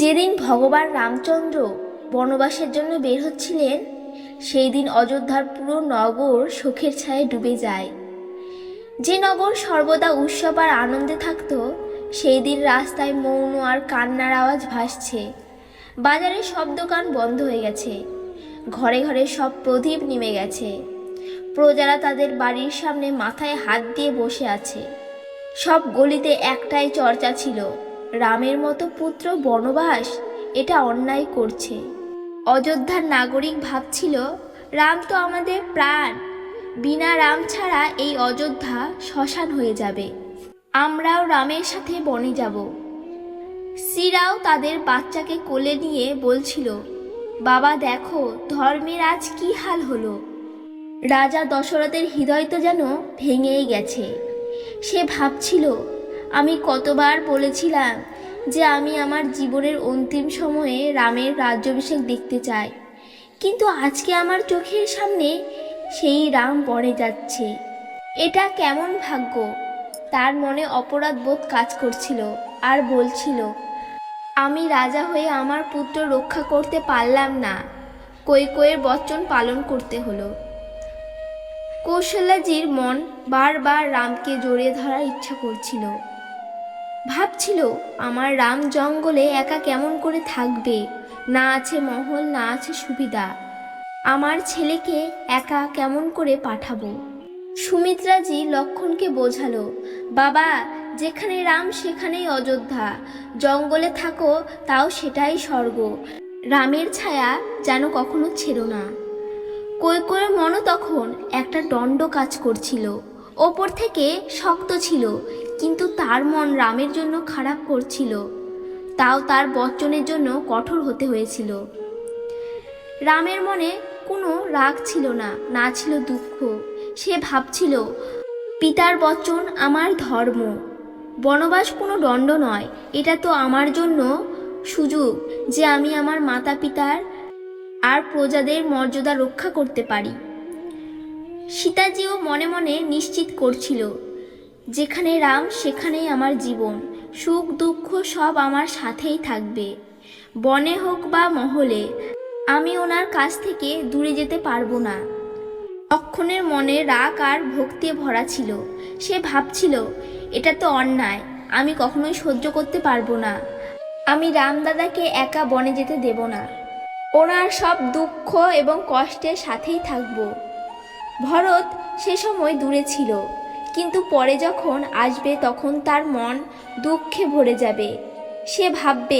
যেদিন ভগবান রামচন্দ্র বনবাসের জন্য বের হচ্ছিলেন সেই দিন অযোধ্যার পুরো নগর শোকের ছায়ে ডুবে যায়। যে নগর সর্বদা উৎসব আর আনন্দে থাকতো সেই দিন রাস্তায় মৌন আর কান্নার আওয়াজ ভাসছে। বাজারে সব দোকান বন্ধ হয়ে গেছে। ঘরে ঘরে সব প্রদীপ নিমে গেছে। প্রজারা তাদের বাড়ির সামনে মাথায় হাত দিয়ে বসে আছে। সব গলিতে একটাই চর্চা ছিল। রামের মতো পুত্র বনবাস, এটা অন্যায় করছে। অযোধ্যার নাগরিক ভাবছিল, রাম তো আমাদের প্রাণ। বিনা রাম ছাড়া এই অযোধ্যা শ্মশান হয়ে যাবে। আমরাও রামের সাথে বনে যাব। শ্রীরাও তাদের বাচ্চাকে কোলে নিয়ে বলছিল, বাবা, দেখো, ধর্মের আজ কি হাল হলো? রাজা দশরথের হৃদয় তো যেন ভেঙেই গেছে। সে ভাবছিল আমি কতবার বলেছিলাম যে আমি আমার জীবনের অন্তিম সময়ে রামের রাজ্যাভিষেক দেখতে চাই। কিন্তু আজকে আমার চোখের সামনে সেই রাম পড়ে যাচ্ছে। এটা কেমন ভাগ্য? তার মনে অপরাধ বোধ কাজ করছিল আর বলছিল, আমি রাজা হয়ে আমার পুত্র রক্ষা করতে পারলাম না। কৈকয়ের বচন পালন করতে হলো। কৌশল্যাজির মন বারবার রামকে জড়িয়ে ধরার ইচ্ছা করছিল। ভাবছিল, আমার রাম জঙ্গলে একা কেমন করে থাকবে? না আছে মহল, না আছে সুবিধা। আমার ছেলেকে একা কেমন করে পাঠাবো? সুমিত্রাজি লক্ষণকে বোঝালো, বাবা, যেখানে রাম সেখানেই অযোধ্যা। জঙ্গলে থাকো, তাও সেটাই স্বর্গ। রামের ছায়া যেন কখনো ছেড়ো না। কৈকয়ের মনও তখন একটা দণ্ড কাজ করছিল। ওপর থেকে শক্ত ছিল কিন্তু তার মন রামের জন্য খারাপ করছিল। তাও তার বচনের জন্য কঠোর হতে হয়েছিল। রামের মনে কোনো রাগ ছিল না না ছিল দুঃখ। সে ভাবছিল, পিতার বচন আমার ধর্ম। বনবাস কোনো দণ্ড নয়, এটা তো আমার জন্য সুযোগ যে আমি আমার মাতা পিতার আর প্রজাদের মর্যাদা রক্ষা করতে পারি। সীতাজিও মনে মনে নিশ্চিত করছিল যেখানে রাম, সেখানেই আমার জীবন। সুখ, দুঃখ সব আমার সাথেই থাকবে। বনে হোক বা মহলে, আমি ওনার কাছ থেকে দূরে যেতে পারব না। অক্ষণের মনে রাগ আর ভক্তি ভরা ছিল। সে ভাবছিল, এটা তো অন্যায়, আমি কখনোই সহ্য করতে পারব না। আমি রামদাদাকে একা বনে যেতে দেব না। ওনার সব দুঃখ এবং কষ্টের সাথেই থাকব। ভরত সে সময় দূরে ছিল। কিন্তু পরে যখন আসবে তখন তার মন দুঃখে ভরে যাবে। সে ভাববে